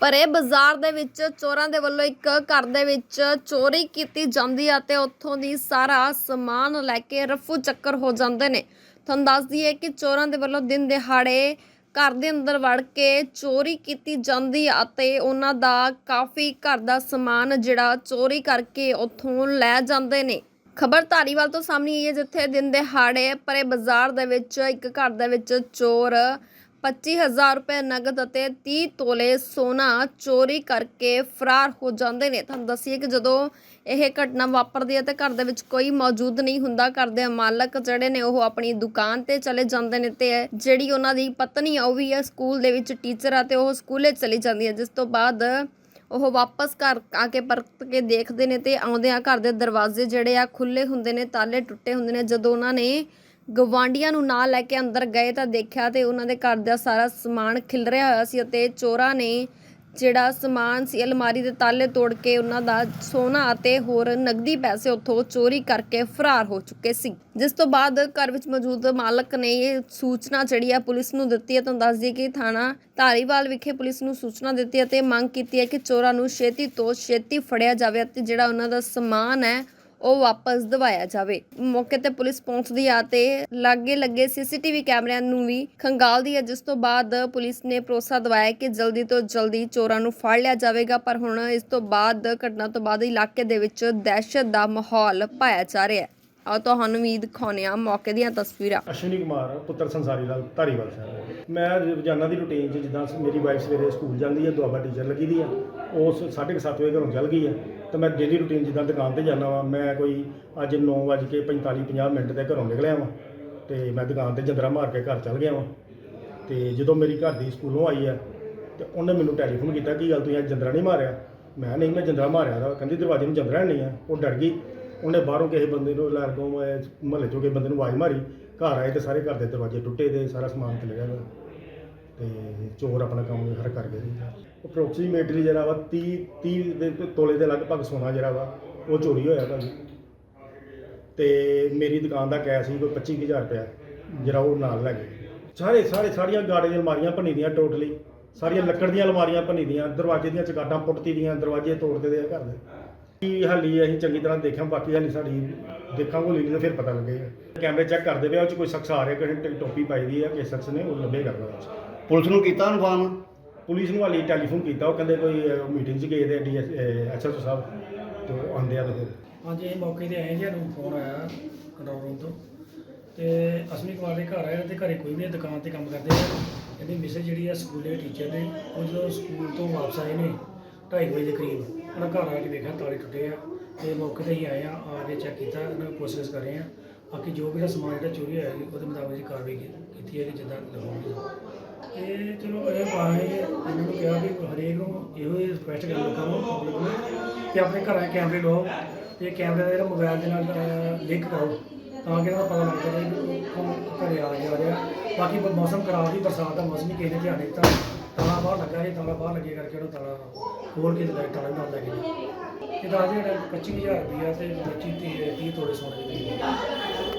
ਪਰ ਬਾਜ਼ਾਰ ਦੇ ਵਿੱਚ ਚੋਰਾਂ ਦੇ ਵੱਲੋਂ ਇੱਕ ਘਰ ਦੇ ਵਿੱਚ ਚੋਰੀ ਕੀਤੀ ਜਾਂਦੀ ਹੈ ਤੇ ਉੱਥੋਂ ਦੀ ਸਾਰਾ ਸਮਾਨ ਲੈ ਕੇ ਰਫੂ ਚੱਕਰ ਹੋ ਜਾਂਦੇ ਨੇ। ਤੁਹਾਨੂੰ ਦੱਸ ਦਈਏ ਕਿ ਚੋਰਾਂ ਦੇ ਵੱਲੋਂ ਦਿਨ ਦਿਹਾੜੇ ਘਰ ਦੇ ਅੰਦਰ ਵੜ ਕੇ ਚੋਰੀ ਕੀਤੀ ਜਾਂਦੀ ਹੈ ਅਤੇ ਉਹਨਾਂ ਦਾ ਕਾਫੀ ਘਰ ਦਾ ਸਮਾਨ ਜਿਹੜਾ ਚੋਰੀ ਕਰਕੇ ਉੱਥੋਂ ਲੈ ਜਾਂਦੇ ਨੇ। ਖਬਰ ਧਾਰੀਵਾਲ ਤੋਂ ਸਾਹਮਣੇ ਆਈ ਹੈ ਜਿੱਥੇ ਦਿਨ ਦਿਹਾੜੇ ਪਰੇ ਬਾਜ਼ਾਰ ਦੇ ਵਿੱਚ ਇੱਕ ਘਰ ਦੇ ਵਿੱਚ ਚੋਰ 25000 ਰੁਪਏ ਨਗਦ ਅਤੇ 30 ਤੋਲੇ ਸੋਨਾ ਚੋਰੀ ਕਰਕੇ ਫਰਾਰ ਹੋ ਜਾਂਦੇ ਨੇ। ਤੁਹਾਨੂੰ ਦੱਸੀਏ ਕਿ ਜਦੋਂ ਇਹ ਘਟਨਾ ਵਾਪਰਦੀ ਹੈ ਤਾਂ ਘਰ ਦੇ ਵਿੱਚ ਕੋਈ ਮੌਜੂਦ ਨਹੀਂ ਹੁੰਦਾ। ਘਰ ਦੇ ਮਾਲਕ ਜਿਹੜੇ ਨੇ ਉਹ ਆਪਣੀ ਦੁਕਾਨ ਤੇ ਚਲੇ ਜਾਂਦੇ ਨੇ ਤੇ ਜਿਹੜੀ ਉਹਨਾਂ ਦੀ ਪਤਨੀ ਆ, ਉਹ ਵੀ ਹੈ ਸਕੂਲ ਦੇ ਵਿੱਚ ਟੀਚਰ ਆ ਤੇ ਉਹ ਸਕੂਲੇ ਚਲੀ ਜਾਂਦੀ ਹੈ। ਜਿਸ ਤੋਂ ਬਾਅਦ ਉਹ ਵਾਪਸ ਘਰ ਆ ਕੇ ਪਰਤ ਕੇ ਦੇਖਦੇ ਨੇ ਤੇ ਆਉਂਦਿਆਂ ਘਰ ਦੇ ਦਰਵਾਜ਼ੇ ਜਿਹੜੇ ਆ ਖੁੱਲੇ ਹੁੰਦੇ ਨੇ, ਤਾਲੇ ਟੁੱਟੇ ਹੁੰਦੇ ਨੇ। ਜਦੋਂ ਉਹਨਾਂ ਨੇ ਗਵਾਂਡੀਆਂ ਨੂੰ ਨਾਲ ਲੈ ਕੇ ਅੰਦਰ ਗਏ ਤਾਂ ਦੇਖਿਆ ਤੇ ਉਹਨਾਂ ਦੇ ਘਰ ਦਾ ਸਾਰਾ ਸਮਾਨ ਖਿਲਰਿਆ ਹੋਇਆ ਸੀ ਅਤੇ ਚੋਰਾਂ ਨੇ ਜਿਹੜਾ ਸਮਾਨ ਸੀ, ਅਲਮਾਰੀ ਦੇ ਤਾਲੇ ਤੋੜ ਕੇ ਉਹਨਾਂ ਦਾ ਸੋਨਾ ਅਤੇ ਹੋਰ ਨਗਦੀ ਪੈਸੇ ਉੱਥੋਂ ਚੋਰੀ ਕਰਕੇ ਫਰਾਰ ਹੋ ਚੁੱਕੇ ਸੀ। ਜਿਸ ਤੋਂ ਬਾਅਦ ਘਰ ਵਿੱਚ ਮੌਜੂਦ ਮਾਲਕ ਨੇ ਇਹ ਸੂਚਨਾ ਜਿਹੜੀ ਹੈ ਪੁਲਿਸ ਨੂੰ ਦਿੱਤੀ ਹੈ ਤੁਹਾਨੂੰ ਦੱਸ ਦਈਏ ਕਿ ਥਾਣਾ ਧਾਰੀਵਾਲ ਵਿਖੇ ਪੁਲਿਸ ਨੂੰ ਸੂਚਨਾ ਦਿੱਤੀ ਅਤੇ ਮੰਗ ਕੀਤੀ ਹੈ ਕਿ ਚੋਰਾਂ ਨੂੰ ਛੇਤੀ ਤੋਂ ਛੇਤੀ ਫੜਿਆ ਜਾਵੇ ਅਤੇ ਜਿਹੜਾ ਉਹਨਾਂ ਦਾ ਸਮਾਨ ਹੈ ਉਹ ਵਾਪਸ ਦਿਵਾਇਆ ਜਾਵੇ। ਮੌਕੇ ਤੇ ਪੁਲਿਸ ਪਹੁੰਚਦੀ ਆ ਤੇ ਲਾਗੇ ਲੱਗੇ ਸੀਸੀਟੀਵੀ ਕੈਮਰਿਆਂ ਨੂੰ ਵੀ ਖੰਗਾਲਦੀ ਹੈ ਜਿਸ ਤੋਂ ਬਾਅਦ ਪੁਲਿਸ ਨੇ ਭਰੋਸਾ ਦਿਵਾਇਆ ਕਿ ਜਲਦੀ ਤੋਂ ਜਲਦੀ ਚੋਰਾਂ ਨੂੰ ਫੜ ਲਿਆ ਜਾਵੇਗਾ। ਪਰ ਹੁਣ ਇਸ ਤੋਂ ਬਾਅਦ, ਘਟਨਾ ਤੋਂ ਬਾਅਦ ਇਲਾਕੇ ਦੇ ਵਿੱਚ ਦਹਿਸ਼ਤ ਦਾ ਮਾਹੌਲ ਪਾਇਆ ਜਾ ਰਿਹਾ ਹੈ। ਆ ਤੁਹਾਨੂੰ ਵੀ ਦਿਖਾਉਂਦੇ ਹਾਂ ਮੌਕੇ ਦੀਆਂ ਤਸਵੀਰਾਂ। ਅਸ਼ਵਨੀ ਕੁਮਾਰ, ਪੁੱਤਰ ਸੰਸਾਰੀ ਲਾਲ, ਧਾਰੀਵਾਲ ਸਾਹਿਬ। ਮੈਂ ਰੋਜ਼ਾਨਾ ਦੀ ਰੁਟੀਨ 'ਚ ਜਿੱਦਾਂ ਮੇਰੀ ਵਾਈਫ ਸਵੇਰੇ ਸਕੂਲ ਜਾਂਦੀ ਹੈ ਦੁਆਬਾ ਟੀਚਰ ਲੱਗੀ ਦੀ ਆ। ਉਸ 7:30 ਵਜੇ ਘਰੋਂ ਚੱਲ ਗਈ ਹੈ ਤੇ ਮੈਂ ਡੇਲੀ ਰੁਟੀਨ ਜਿੱਦਾਂ ਦੁਕਾਨ ਤੇ ਜਾਂਦਾ ਵਾਂ। ਮੈਂ ਕੋਈ ਅੱਜ 9:45 50 ਮਿੰਟ ਦੇ ਘਰੋਂ ਨਿਕਲਿਆ ਵਾਂ। ਤੇ ਮੈਂ ਦੁਕਾਨ ਤੇ ਜੰਦਰਾ ਮਾਰ ਕੇ ਘਰ ਚੱਲ ਗਿਆ ਵਾਂ। ਤੇ ਜਦੋਂ ਮੇਰੀ ਘਰ ਦੀ ਸਕੂਲੋਂ ਆਈ ਹੈ ਤੇ ਉਹਨੇ ਮੈਨੂੰ ਟੈਲੀਫੋਨ ਕੀਤਾ, ਕਿ ਗੱਲ ਤੁਸੀਂ ਅੱਜ ਜੰਦਰਾ ਨਹੀਂ ਮਾਰਿਆ? ਮੈਂ ਨਹੀਂ, ਮੈਂ ਜੰਦਰਾ ਮਾਰਿਆ ਦਾ ਕਹਿੰਦੀ, ਦਰਵਾਜ਼ੇ ਨੂੰ ਜੰਦਰਾ ਨਹੀਂ ਆ। ਉਹ ਡਰ ਗਈ। ਉਹਨੇ ਬਾਹਰੋਂ ਕਿਸੇ ਬੰਦੇ ਨੂੰ ਲਾਗੋਂ ਮਹੱਲੇ ਚੋਂ ਕਿਸੇ ਬੰਦੇ ਨੂੰ ਆਵਾਜ਼ ਮਾਰੀ, ਘਰ ਆਏ ਤੇ ਸਾਰੇ ਘਰ ਦੇ ਦਰਵਾਜ਼ੇ ਟੁੱਟੇ ਤੇ ਸਾਰਾ ਸਮਾਨ ਚਲੇ ਗਿਆ ਵਾ ਤੇ ਚੋਰ ਆਪਣਾ ਕੰਮ ਹਰ ਕਰ ਗਏ ਜੀ ਅਪਰੋਕਸੀਮੇਟਲੀ ਜਿਹੜਾ ਵਾ 30 30 ਦੇ ਤੋਂ ਤੋਲੇ ਦੇ ਲਗਭਗ ਸੋਨਾ ਜਿਹੜਾ ਵਾ, ਉਹ ਚੋਰੀ ਹੋਇਆ ਭਾਜੀ। ਤੇ ਮੇਰੀ ਦੁਕਾਨ ਦਾ ਕੈਸ਼ ਸੀ ਕੋਈ 25000 ਰੁਪਇਆ, ਜਿਹੜਾ ਉਹ ਨਾਲ ਲੈ ਗਏ। ਸਾਰੇ ਸਾਰੇ, ਸਾਰੀਆਂ ਗਾੜੇ ਦੀਆਂ ਅਲਮਾਰੀਆਂ ਭੰਨੀ ਦੀਆਂ ਟੋਟਲੀ ਸਾਰੀਆਂ ਲੱਕੜ ਦੀਆਂ ਅਲਮਾਰੀਆਂ ਭੰਨੀ ਦੀਆਂ, ਦਰਵਾਜ਼ੇ ਦੀਆਂ ਚਗਾਟਾਂ ਪੁੱਟਤੀ ਦੀਆਂ, ਦਰਵਾਜ਼ੇ ਤੋੜਦੇ ਦੇ ਆ ਘਰ ਦੇ। ਕੀ ਹਾਲੀ ਅਸੀਂ ਚੰਗੀ ਤਰ੍ਹਾਂ ਦੇਖਿਆ ਬਾਕੀ ਹਾਲੀ ਸਾਡੀ ਦੇਖਾਂਗੇ ਲਈ ਤਾਂ ਫਿਰ ਪਤਾ ਲੱਗੇਗਾ ਕੈਮਰੇ ਚੈੱਕ ਕਰਦੇ ਪਿਆ ਉਹ ਚ ਕੋਈ ਸ਼ਖਸ ਆ ਰਿਹਾ ਕਿਸੇ ਟੋਪੀ ਪਾਈ ਦੀ ਆ ਕਿਸੇ ਸ਼ਖਸ ਨੇ ਉਹ ਲੱਭੇ ਕਰਦਾ। ਪੁਲਿਸ ਨੂੰ ਕੀਤਾ ਇਨਫਾਰਮ ਪੁਲਿਸ ਨੂੰ ਹਾਲੀ ਟੈਲੀਫੋਨ ਕੀਤਾ ਉਹ ਕਹਿੰਦੇ ਕੋਈ ਮੀਟਿੰਗ 'ਚ ਗਏ ਦੇ ਡੀ ਐਸਐਚਓ ਸਾਹਿਬ ਤੇ ਉਹ ਆਉਂਦੇ ਆ ਤੇ ਫਿਰ। ਹਾਂਜੀ ਇਹ ਮੌਕੇ ਤੇ ਆਏ ਜੀ ਸਾਨੂੰ ਫੋਨ ਆਇਆ ਕੰਟਰੋਲ ਰੂਮ ਤੋਂ। ਤੇ ਅਸਮੀ ਕੁਮਾਰ ਦੇ ਘਰ ਆਏ ਤੇ ਘਰੇ ਕੋਈ ਵੀ ਨਹੀਂ, ਦੁਕਾਨ ਤੇ ਕੰਮ ਕਰਦੇ ਆ। ਇਹਦੀ ਮਿਸੇ ਜਿਹੜੀ ਆ ਸਕੂਲੇ ਟੀਚਰ ਨੇ ਉਹ ਜਦੋਂ ਸਕੂਲ ਤੋਂ ਵਾਪਸ ਆਏ ਨੇ 2:30 ਵਜੇ ਦੇ ਕਰੀਬ। ਉਹਨਾਂ ਘਰ ਆ ਕੇ ਦੇਖਿਆ ਤਾਲੇ ਟੁੱਟੇ ਆ ਤੇ ਮੌਕੇ ਤੇ ਹੀ ਆਏ ਆ ਆ ਕੇ ਚੈੱਕ ਕੀਤਾ ਉਹਨਾਂ ਨੂੰ ਕੋਸ਼ਿਸ਼ ਕਰ ਰਹੇ ਆ ਬਾਕੀ ਜੋ ਵੀ ਇਹਦਾ ਸਮਾਨ ਜਿਹੜਾ ਚੋਰੀ ਹੋਇਆ ਜੀ, ਉਹਦੇ ਮੁਤਾਬਕ ਜੀ ਕਾਰਵਾਈ ਕੀ- ਕੀਤੀ ਹੈ ਕਿ ਜਿੱਦਾਂ ਲਗਾਉਣੀ ਇਹ ਚਲੋ ਇਹ ਪਾਏ ਇਹਨਾਂ ਨੂੰ ਕਿਹਾ ਵੀ ਹਰੇਕ ਨੂੰ ਇਹੋ ਹੀ ਰਿਕੁਐਸਟ ਕਰ ਲੋਕਾਂ ਨੂੰ public ਨੂੰ ਕਿ ਆਪਣੇ ਘਰਾਂ 'ਚ ਕੈਮਰੇ ਲਵਾਓ ਤੇ ਕੈਮਰੇ ਦਾ ਜਿਹੜਾ ਮੋਬਾਈਲ ਦੇ ਨਾਲ ਲਿੰਕ ਕਰੋ ਤਾਂ ਕਿ ਇਹਨਾਂ ਦਾ ਪਤਾ ਲੱਗ ਜਾਵੇ ਕਿ ਕੌਣ ਘਰੇ ਆ ਜਾ ਰਿਹਾ। ਬਾਕੀ ਬ- ਮੌਸਮ ਖਰਾਬ ਸੀ ਬਰਸਾਤ ਦਾ ਮੌਸਮ ਹੀ ਕਿਸੇ ਨੇ ਧਿਆਨ ਨਹੀਂ ਦਿੱਤਾ। ਤਾਲਾ ਬਾਹਰ ਲੱਗਾ ਸੀ ਤਾਲਾ ਬਾਹਰ ਲੱਗੇ ਕਰਕੇ ਉਹਨੂੰ ਤਾਲਾ ਖੋਲ ਕੇ ਤੇ ਲੈ ਤਾਲਾ ਨਾਲ ਲੈ ਕੇ ਇਹ ਦੱਸ 25000 ਰੁਪਇਆ ਤੇ 25 30 ਤੋਲੇ ਸੋਨੇ ਦੀ।